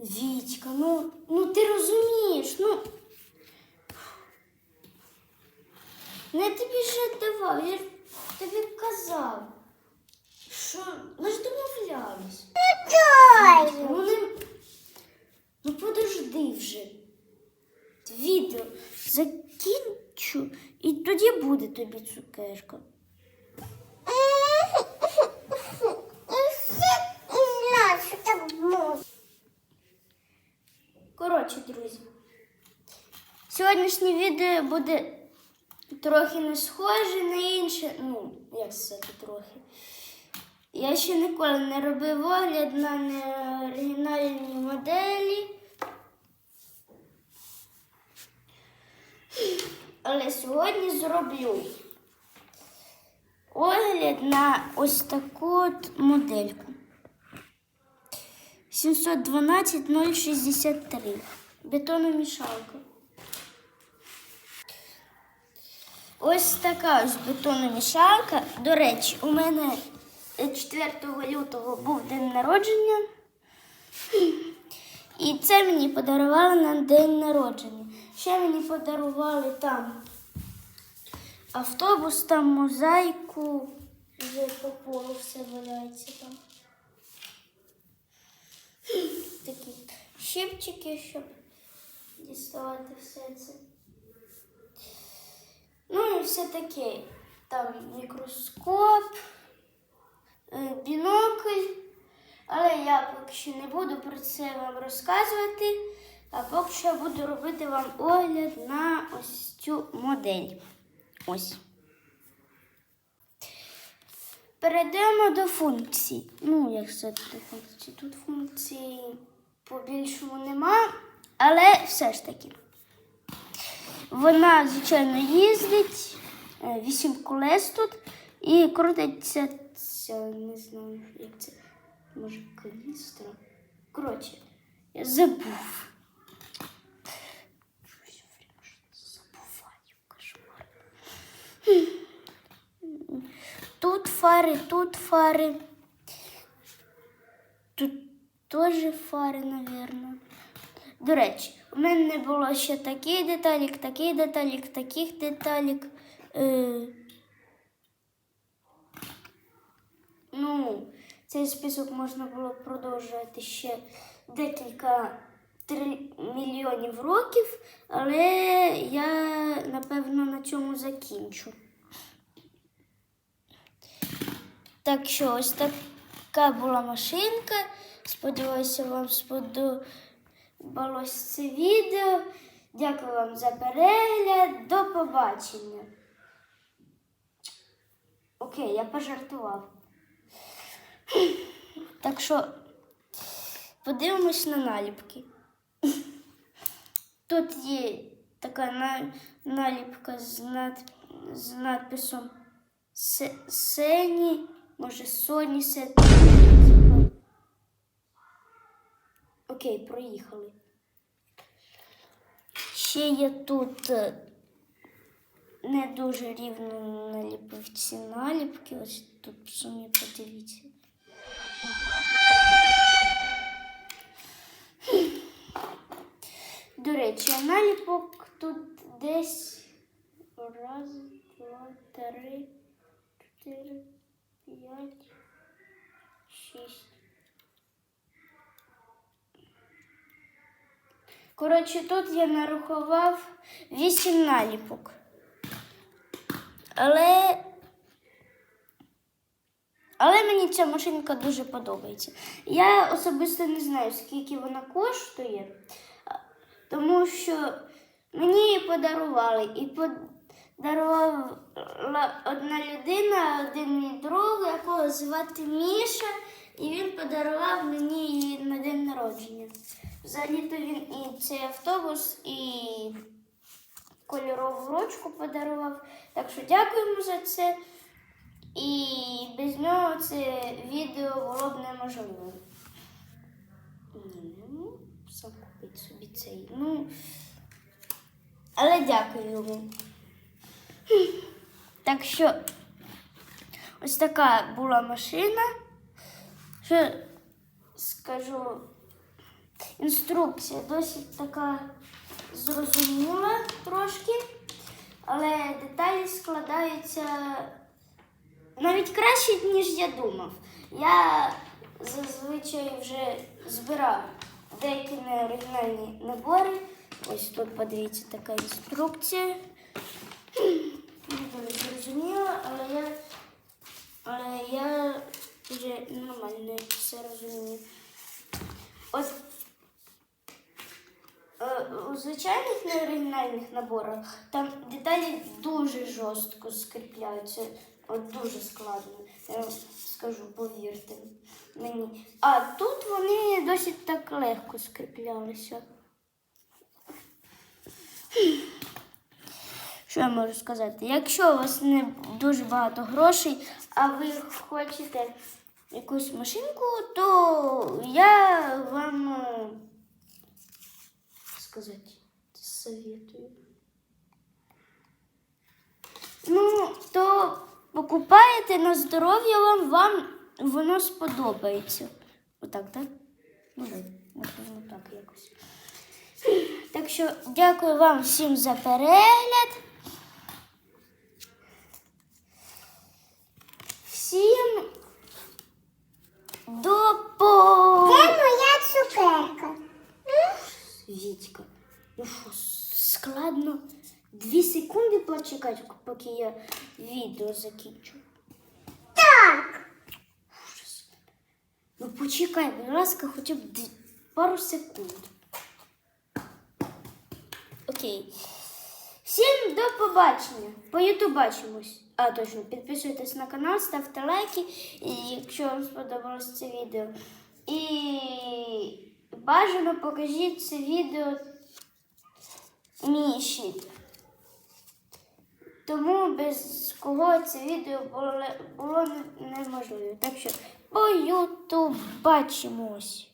Вітька, ну, ну ти розумієш, ну. Не тобі ж давав, я ж тобі казав, що ми ж домовлялись. Ну, не... ну подожди вже. Відео закінчу і тоді буде тобі цукерка. Коротше, друзі. Сьогоднішнє відео буде трохи не схоже на інше. Ну, як сказати трохи. Я ще ніколи не робив огляд на неоригінальні моделі. Але сьогодні зроблю огляд на ось таку от модельку. 712 063. Бетономішалка. Ось така ось бетономішалка. До речі, у мене е, 4 лютого був день народження. І це мені подарували на день народження. Ще мені подарували там автобус, там мозаїку. Вже по полу все валяється там. Щипчики, щоб діставати все це. Ну і все таке. Там мікроскоп, е, бінокль. Але я поки що не буду про це вам розказувати, а поки що буду робити вам огляд на ось цю модель. Ось. Перейдемо до функцій. Ну, як сказати, до функцій. Тут функцій по-більшому нема, але все ж таки. Вона, звичайно, їздить, е, вісім колес тут і крутиться, ця, не знаю, як це, може, каністра. Коротше, я забув. Все время забуваю, кошмар. Тут фари, тут фари. Тут теж фари, напевно. До речі, у мене не було ще такий деталік, такий деталік, таких деталік. Е, ну, цей список можна було продовжувати ще декілька три мільйонів років, але я напевно на цьому закінчу. Так що ось така була машинка. Сподіваюся, вам сподобалось це відео. Дякую вам за перегляд. До побачення. Окей, я пожартував. Так що подивимось на наліпки. Тут є така наліпка з, над, з надписом Се- Сені, може Соні Се. Окей, проїхали. Ще є тут е, не дуже рівно наліпив ці наліпки. Ось тут самі подивіться. До речі, наліпок тут десь раз, два, три, чотири, шість. Коротше, тут я нарахував вісім наліпок. Але. Але мені ця машинка дуже подобається. Я особисто не знаю, скільки вона коштує, тому що мені її подарували. І подарувала одна людина, один мій друг, якого звати Міша, і він подарував мені її на день народження. Взагалі-то він і цей автобус, і кольорову ручку подарував. Так що дякуємо за це. І без нього це відео було б неможливо. Ні, ну, сам купити собі цей. Ну, але дякую йому. Так що ось така була машина. Що скажу. інструкція досить така зрозуміла трошки, але деталі складаються навіть краще, ніж я думав. Я зазвичай вже збирав деякі неоригінальні набори. Ось тут подивіться така інструкція. Не зрозуміла, але я, але я вже нормально все розумію. От е, у звичайних неоригінальних наборах там деталі дуже жорстко скріпляються. От дуже складно. Я вам скажу, повірте мені. А тут вони досить так легко скріплялися. Що я можу сказати? Якщо у вас не дуже багато грошей, а ви хочете якусь машинку, то я вам е, сказати советую. Ну, то покупаєте на здоров'я вам, вам воно сподобається. Отак, так? Ну, напевно, так якось. Так що дякую вам всім за перегляд. Всім до по... Це моя цукерка. Вітька, ну складно дві секунди почекати, поки я відео закінчу. Так. Ужас. Ну почекай, будь ласка, хоча б пару секунд. Окей. Всім до побачення. По Ютуб бачимось. А, точно, підписуйтесь на канал, ставте лайки, якщо вам сподобалось це відео. І бажано покажіть це відео Міші. Тому без кого це відео було, неможливо. Так що по Ютуб бачимось.